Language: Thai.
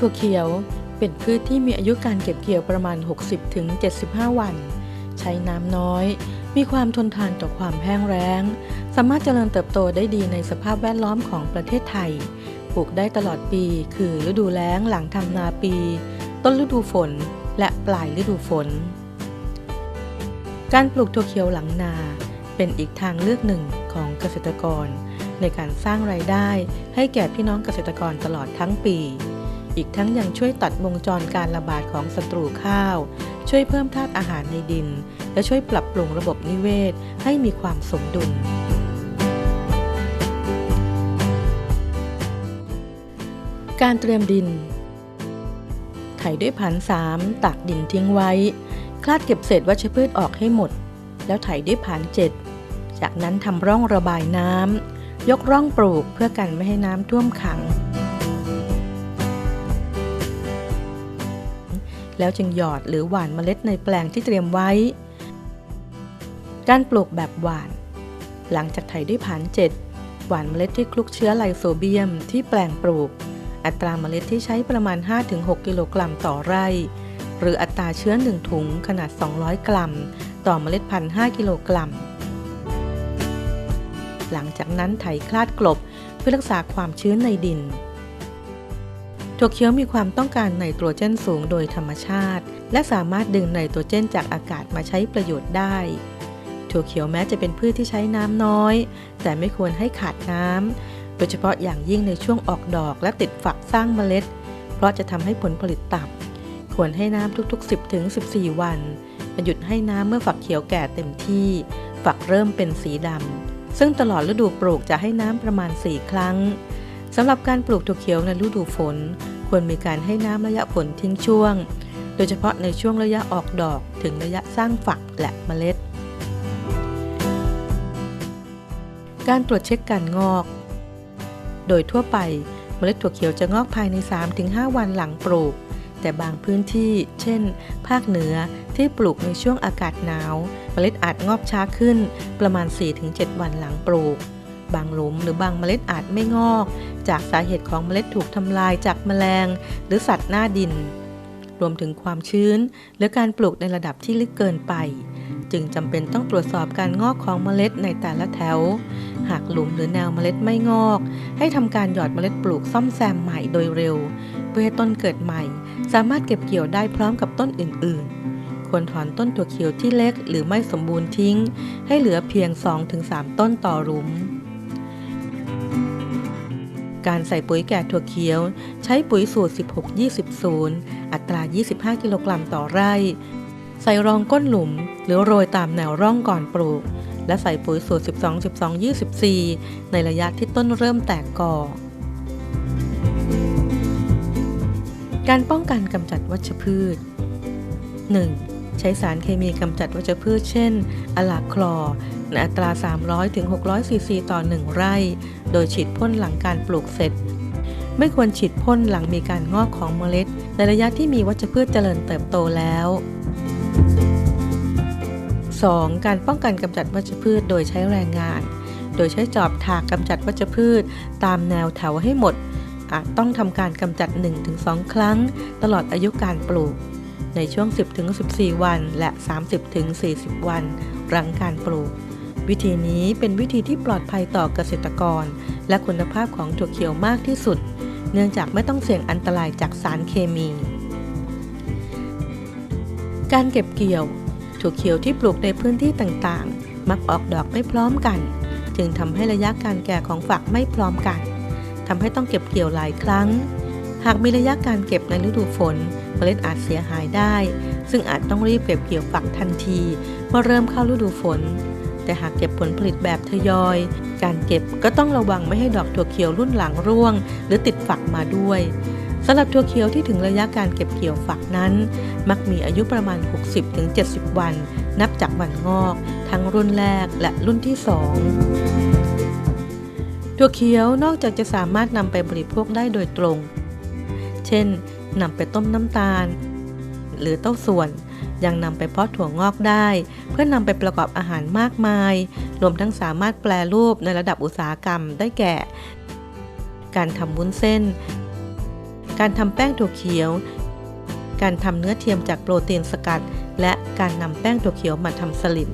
ถั่วเขียวเป็นพืชที่มีอายุการเก็บเกี่ยวประมาณ 60-75 วัน ใช้น้ำน้อย มีความทนทานต่อความแห้งแล้ง สามารถเจริญเติบโตได้ดีในสภาพแวดล้อมของประเทศไทย ปลูกได้ตลอดปี คือฤดูแล้งหลังทำนาปี ต้นฤดูฝน และปลายฤดูฝน การปลูกถั่วเขียวหลังนา เป็นอีกทางเลือกหนึ่งของเกษตรกร ในการสร้างไรายได้ให้แก่พี่น้องเกษตรกรตลอดทั้งปี อีกทั้งยังช่วยตัดวงจรการระบาดของศัตรูข้าว ช่วยเพิ่มธาตุอาหารในดิน และช่วยปรับปรุงระบบนิเวศให้มีความสมดุล การเตรียมดิน ไถด้วยผันสามตักดินทิ้งไว้ คลาดเก็บเศษวัชพืชออกให้หมด แล้วไถด้วยผันเจ็ดจากนั้นทำร่องระบายน้ำยกร่องปลูกเพื่อกันไม่ให้น้ำท่วมขัง แล้วจึงหยอดหรือหว่านเมล็ดในแปลงที่เตรียมไว้ การปลูกแบบหว่าน หลังจากไถด้วยผ่านเจ็ดหว่านเมล็ดที่คลุกเชื้อไลโซเบียมที่แปลงปลูก อัตราเมล็ดที่ใช้ประมาณ 5-6 กิโลกรัมต่อไร่ หรืออัตราเชื้อ 1 ถุงขนาด 200 กรัม ต่อเมล็ดพันธุ์5กิโลกรัม หลังจากนั้นไถคลาดกลบเพื่อรักษาความชื้นในดิน ถั่วเขียวมีความต้องการไนโตรเจนสูงโดยธรรมชาติ และสามารถดึงไนโตรเจนจากอากาศมาใช้ประโยชน์ได้ ถั่วเขียวแม้จะเป็นพืชที่ใช้น้ำน้อย แต่ไม่ควรให้ขาดน้ำโดยเฉพาะอย่างยิ่งในช่วงออกดอกและติดฝักสร้างเมล็ด เพราะจะทำให้ผลผลิตต่ำควรให้น้ำทุกๆ 10ถึง14 วันหยุดให้น้ำเมื่อฝักเขียวแก่เต็มที่ ฝักเริ่มเป็นสีดำซึ่งตลอดฤดูปลูกจะให้น้ำประมาณ 4 ครั้งสำหรับการปลูกถั่วเขียวในฤดูฝน ควรมีการให้น้ำระยะฝนทิ้งช่วง โดยเฉพาะในช่วงระยะออกดอกถึงระยะสร้างฝักและเมล็ด การตรวจเช็คการงอก โดยทั่วไปเมล็ดถั่วเขียวจะงอกภายใน 3-5 วันหลังปลูก แต่บางพื้นที่ เช่น ภาคเหนือที่ปลูกในช่วงอากาศหนาว เมล็ดอาจงอกช้าขึ้นประมาณ 4-7 วันหลังปลูก บางหลุมหรือบางเมล็ดอาจไม่งอก จากสาเหตุของเมล็ดถูกทำลายจากแมลง หรือสัตว์หน้าดิน รวมถึงความชื้น หรือการปลูกในระดับที่ลึกเกินไป จึงจำเป็นต้องตรวจสอบการงอกของเมล็ดในแต่ละแถว หากหลุมหรือแนวเมล็ดไม่งอก ให้ทำการหยอดเมล็ดปลูกซ่อมแซมใหม่โดยเร็ว เพื่อให้ต้นเกิดใหม่ สามารถเก็บเกี่ยวได้พร้อมกับต้นอื่น ๆควรถอนต้นถั่วเขียวที่เล็กหรือไม่สมบูรณ์ทิ้ง ให้เหลือเพียง 2-3 ต้นต่อหลุม การใส่ปุ๋ยแก่ถั่วเขียว ใช้ปุ๋ยสูตร 16-20-0 อัตรา 25 กิโลกรัมต่อไร่ ใส่รองก้นหลุม หรือโรยตามแนวร่องก่อนปลูก และใส่ปุ๋ยสูตร 12-12-24 ในระยะที่ต้นเริ่มแตกกอการป้องกันกำจัดวัชพืช 1. ใช้สารเคมีกำจัดวัชพืชเช่นอะลาคลอในอัตรา 300-600 ซีซีต่อ 1 ไร่ โดยฉีดพ่นหลังการปลูกเสร็จ ไม่ควรฉีดพ่นหลังมีการงอกของเมล็ด ในระยะที่มีวัชพืชเจริญเติบโตแล้ว 2. การป้องกันกำจัดวัชพืชโดยใช้แรงงาน โดยใช้จอบถากกำจัดวัชพืช ตามแนวแถวให้หมด อาจต้องทำการกำจัด 1-2 ครั้ง ตลอดอายุการปลูก ในช่วง 10-14 วัน และ 30-40 วัน หลังการปลูก วิธีนี้เป็นวิธีที่ปลอดภัยต่อเกษตรกร และคุณภาพของถั่วเขียวมากที่สุด เนื่องจากไม่ต้องเสี่ยงอันตรายจากสารเคมี การเก็บเกี่ยว ถั่วเขียวที่ปลูกในพื้นที่ต่างๆ มักออกดอกไม่พร้อมกัน จึงทำให้ระยะการแก่ของฝักไม่พร้อมกันทำให้ต้องเก็บเกี่ยวหลายครั้ง หากมีระยะการเก็บในฤดูฝน เมล็ดอาจเสียหายได้ ซึ่งอาจต้องรีบเก็บเกี่ยวฝักทันทีเมื่อเริ่มเข้าฤดูฝน แต่หากเก็บผลผลิตแบบทยอย การเก็บก็ต้องระวังไม่ให้ดอกถั่วเขียวรุ่นหลังร่วง หรือติดฝักมาด้วยสำหรับถั่วเขียวที่ถึงระยะการเก็บเกี่ยวฝักนั้น มักมีอายุประมาณ 60-70 วัน นับจากวันงอก ทั้งรุ่นแรกและรุ่นที่2ถั่วเขียวนอกจากจะสามารถนำไปบริโภคได้โดยตรง เช่นนำไปต้มน้ำตาล หรือเต้าส่วน ยังนำไปเพาะถั่วงอกได้ เพื่อนำไปประกอบอาหารมากมาย รวมทั้งสามารถแปลรูปในระดับอุตสาหกรรมได้แก่ การทำวุ้นเส้น การทำแป้งถั่วเขียว การทำเนื้อเทียมจากโปรตีนสกัด และการนำแป้งถั่วเขียวมาทำสลิม